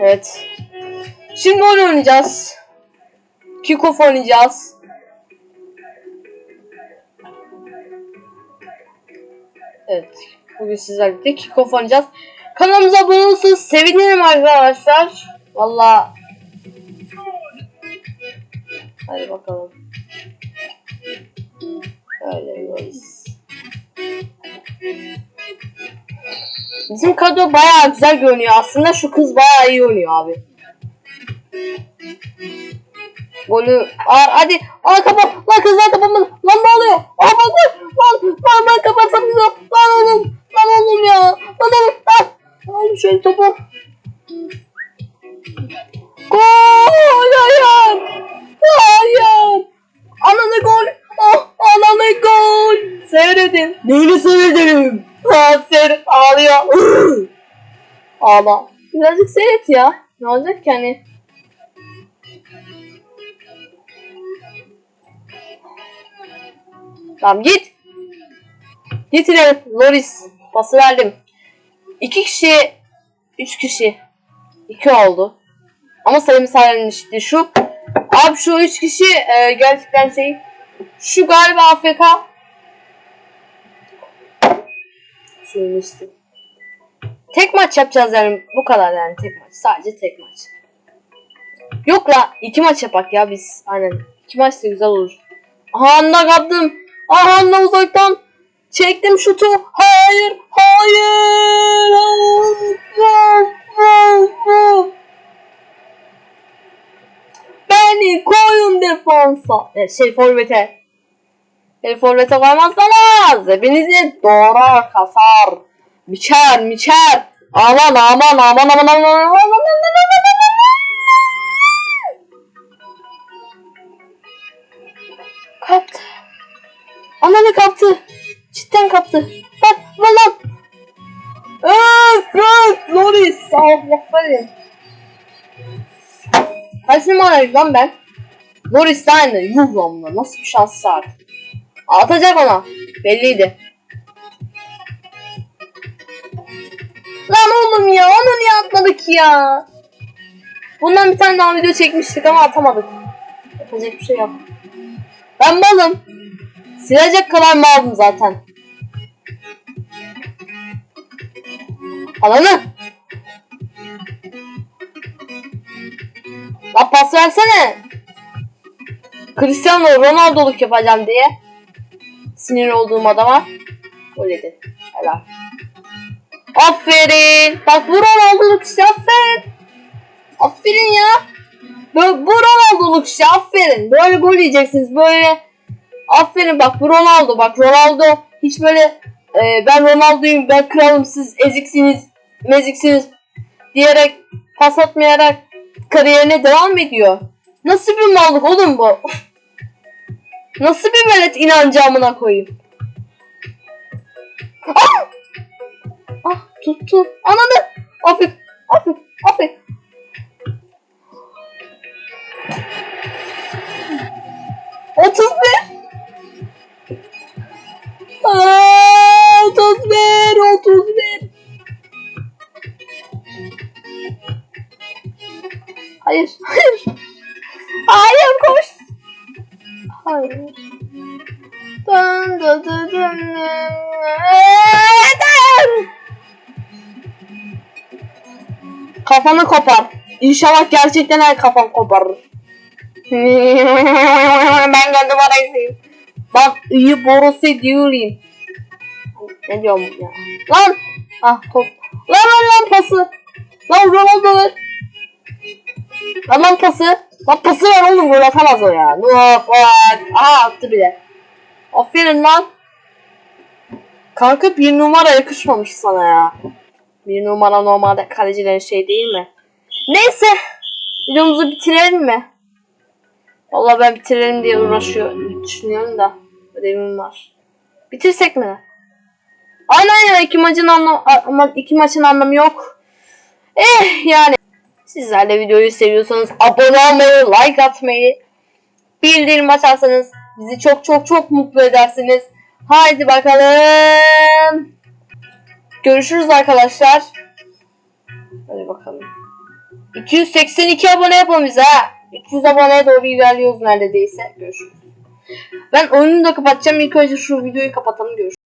Evet. Şimdi oyun oynayacağız. Kickoff oynayacağız. Evet. Bugün sizlerle birlikte kickoff oynayacağız. Kanalımıza abone olursanız sevinirim arkadaşlar. Valla. Hadi bakalım. Öyle yiyoruz. Bizim kadro bayağı güzel görünüyor. Aslında şu kız bayağı iyi oynuyor abi. Golü Aa, hadi. Aa kapa. Lan kızlar kapamadı. Lan ne oluyor? Aa bak Lan lan ben kapatsam güzel. Lan oğlum. Lan oğlum ya. Lan oğlum. Lan. Oğlum şöyle topu. Ağla. Birazcık seyret ya. Ne olacak ki hani? Tamam git. Git ileri. Loris. Pası verdim. İki kişi. Üç kişi. iki oldu. Ama sayımız hallenmişti. Şu. Abi şu üç kişi e, gerçekten şey. Şu galiba AFK. Söylemiştim. Tek maç yapacağız yani. Bu kadar yani tek maç. Sadece tek maç. Yok la iki maç yapak ya biz. Aynen. İki maç da güzel olur. Aha anda kaptım. Aha anda uzaktan. Çektim şutu. Hayır. Hayır. Beni koyun defansa. E, şey forvete. Beni forvete koymazsanız hepinizi doğrar kasar. Miçer miçer. Aman aman aman aman aman aman aman aman aman, aman, aman. Kaptı. Ananı kaptı. Cidden kaptı. Bak lan. Öf öf. Loris. Allah kahretsin. Kaç numarayım lan ben? Loris aynı. Yuh lan Nasıl bir şanssız artık. Atacak ona. Belliydi. Oğlum ya onu niye atmadık ya? Bundan bir tane daha video çekmiştik ama atamadık. Yapacak bir şey yok. Ben malım. Silecek kadar malım zaten. Alanı. La pas versene. Cristiano Ronaldo'luk yapacağım diye. Sinir olduğum adama. Öyledi. Helal. Aferin. Bak bu Ronaldo'luk işte aferin. Aferin ya. Bu, bu Ronaldo'luk işte aferin. Böyle gol yiyeceksiniz böyle. Aferin bak bu Ronaldo bak Ronaldo hiç böyle e, ben Ronaldo'yum ben kralım siz eziksiniz meziksiniz diyerek pas atmayarak kariyerine devam ediyor. Nasıl bir mallık oğlum bu? Nasıl bir velet inancı amına koyayım? Ah! Ah tuttu. Ananı. Afif. Afif. Afif. Otuz bir. Aa, otuz bir. Otuz bir. Hayır. Hayır. Hayır koş. Hayır. Dön dön dön. Dön. Kafanı kopar. İnşallah gerçekten her kafam koparır. ben kendi parayı Bak iyi borusu diyorum. Ne diyorum ya? Lan! Ah top. Lan lan lan pası. Lan Ronaldo ver. Lan lan pası. Lan pası ver oğlum gol atamaz o ya. No fuck. Aha attı bile. Aferin lan. Kanka bir numara yakışmamış sana ya. Bir numara normalde kalecilerin şey değil mi? Neyse. Videomuzu bitirelim mi? Vallahi ben bitirelim diye uğraşıyor düşünüyorum da ödevim var. Bitirsek mi? Aynen ya iki maçın anlamı ama iki maçın anlamı yok. Eh yani sizler de videoyu seviyorsanız abone olmayı, like atmayı, bildirim açarsanız bizi çok çok çok mutlu edersiniz. Haydi bakalım. Görüşürüz arkadaşlar. Hadi bakalım. 282 abone yapalım ha. 300 aboneye doğru ilerliyoruz neredeyse. Görüşürüz. Ben oyunu da kapatacağım. İlk önce şu videoyu kapatalım. Görüşürüz.